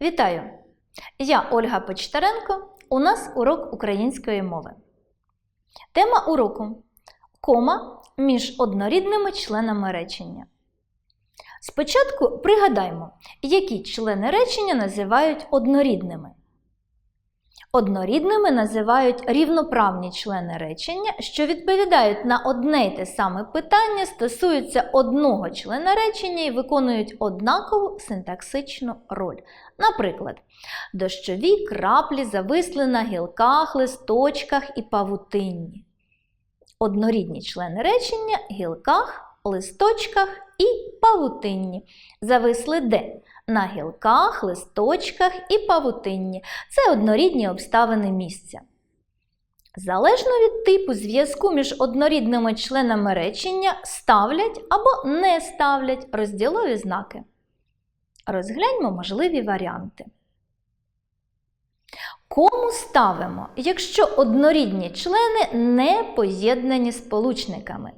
Вітаю! Я Ольга Почтаренко. У нас урок української мови. Тема уроку кома між однорідними членами речення. Спочатку пригадаймо, які члени речення називають однорідними. Однорідними називають рівноправні члени речення, що відповідають на одне й те саме питання, стосуються одного члена речення і виконують однакову синтаксичну роль. Наприклад, дощові краплі зависли на гілках, листочках і павутинні. Однорідні члени речення гілках, листочках і павутинні. Зависли де? На гілках, листочках і павутинні. Це однорідні обставини місця. Залежно від типу зв'язку між однорідними членами речення ставлять або не ставлять розділові знаки. Розгляньмо можливі варіанти. Кому ставимо, якщо однорідні члени не поєднані сполучниками?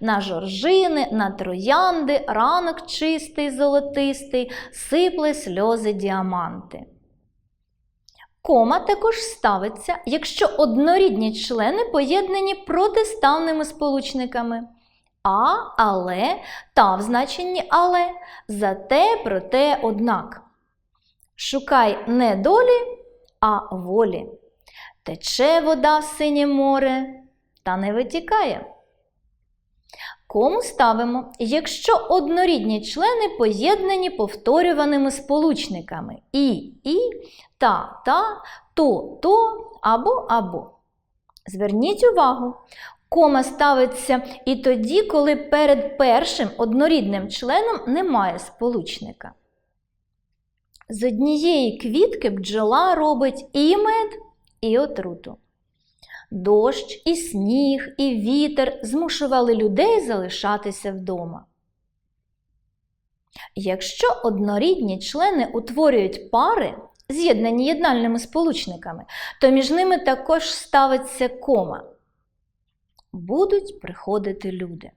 На жоржини, на троянди, ранок чистий, золотистий, сипли сльози діаманти. Кома також ставиться, якщо однорідні члени поєднані протиставними сполучниками. А, але, та в значенні але, зате, проте, однак. Шукай не долі, а волі. Тече вода в синє море та не витікає. Кому ставимо, якщо однорідні члени поєднані повторюваними сполучниками і, і, та, та, то, то або або. Зверніть увагу, кома ставиться і тоді, коли перед першим однорідним членом немає сполучника. З однієї квітки бджола робить і мед, і отруту. Дощ, і сніг, і вітер змушували людей залишатися вдома. Якщо однорідні члени утворюють пари, з'єднані єднальними сполучниками, то між ними також ставиться кома. Будуть приходити люди.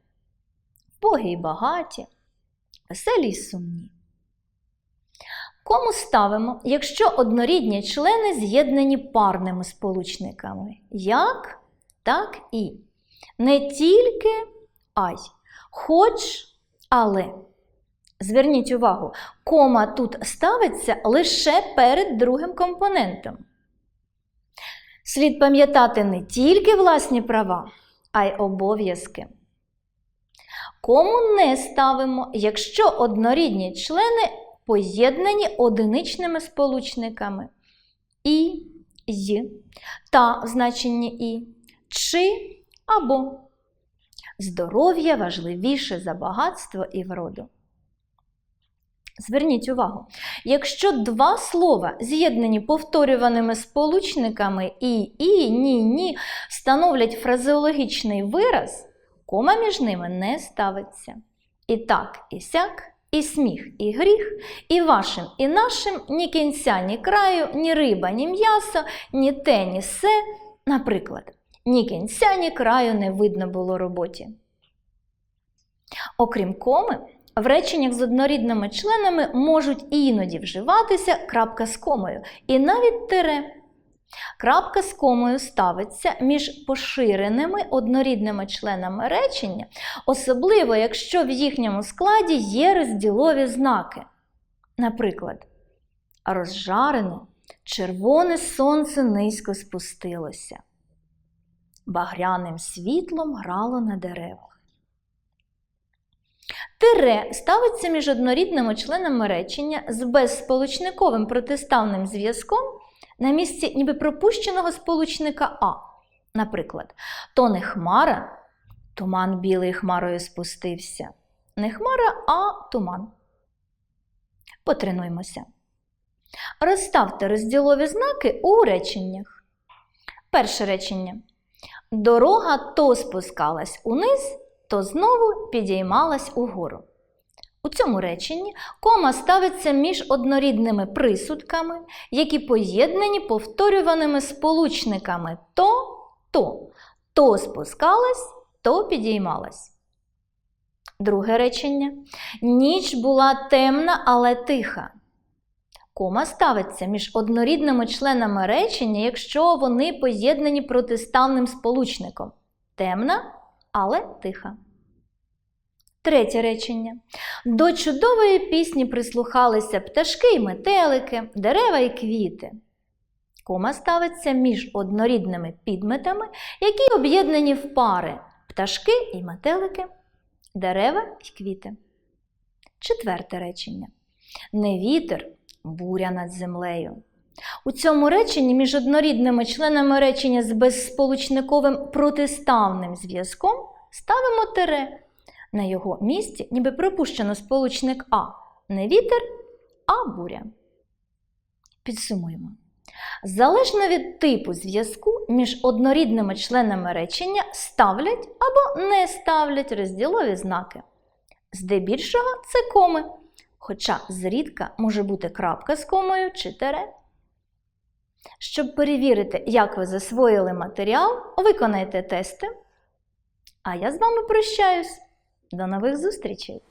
Боги й багаті, веселі й сумні. Кому ставимо, якщо однорідні члени з'єднані парними сполучниками? Як, так і. Не тільки ай, хоч, але. Зверніть увагу, кома тут ставиться лише перед другим компонентом. Слід пам'ятати не тільки власні права, а й обов'язки. Кому не ставимо, якщо однорідні члени поєднані одиничними сполучниками і, й, та значенні і, чи або. Здоров'я важливіше за багатство і вроду. Зверніть увагу, якщо два слова, з'єднані повторюваними сполучниками і, і, ні, ні, становлять фразеологічний вираз, кома між ними не ставиться. І так, і сяк, і сміх, і гріх, і вашим, і нашим ні кінця, ні краю, ні риба, ні м'ясо, ні те, ні се. Наприклад, ні кінця, ні краю не видно було роботі. Окрім коми, в реченнях з однорідними членами можуть іноді вживатися крапка з комою і навіть тире. Крапка з комою ставиться між поширеними однорідними членами речення, особливо якщо в їхньому складі є розділові знаки. Наприклад, розжарене червоне сонце низько спустилося, багряним світлом грало на деревах. Тире ставиться між однорідними членами речення з безсполучниковим протиставним зв'язком на місці ніби пропущеного сполучника А. Наприклад, то не хмара, туман білий хмарою спустився. Не хмара, а туман. Потренуймося. Розставте розділові знаки у реченнях. Перше речення. Дорога то спускалась униз, то знову підіймалась угору. У цьому реченні кома ставиться між однорідними присудками, які поєднані повторюваними сполучниками то, то, то спускалась, то підіймалась. Друге речення. Ніч була темна, але тиха. Кома ставиться між однорідними членами речення, якщо вони поєднані протиставним сполучником. Темна, але тиха. Третє речення. До чудової пісні прислухалися пташки й метелики, дерева й квіти. Кома ставиться між однорідними підметами, які об'єднані в пари пташки і метелики, дерева й квіти. Четверте речення. Не вітер, буря над землею. У цьому реченні між однорідними членами речення з безсполучниковим протиставним зв'язком ставимо тире. На його місці ніби припущено сполучник А не вітер, а буря. Підсумуємо. Залежно від типу зв'язку між однорідними членами речення ставлять або не ставлять розділові знаки. Здебільшого це коми, хоча зрідка може бути крапка з комою чи тере. Щоб перевірити, як ви засвоїли матеріал, виконайте тести. А я з вами прощаюсь. До нових зустрічей!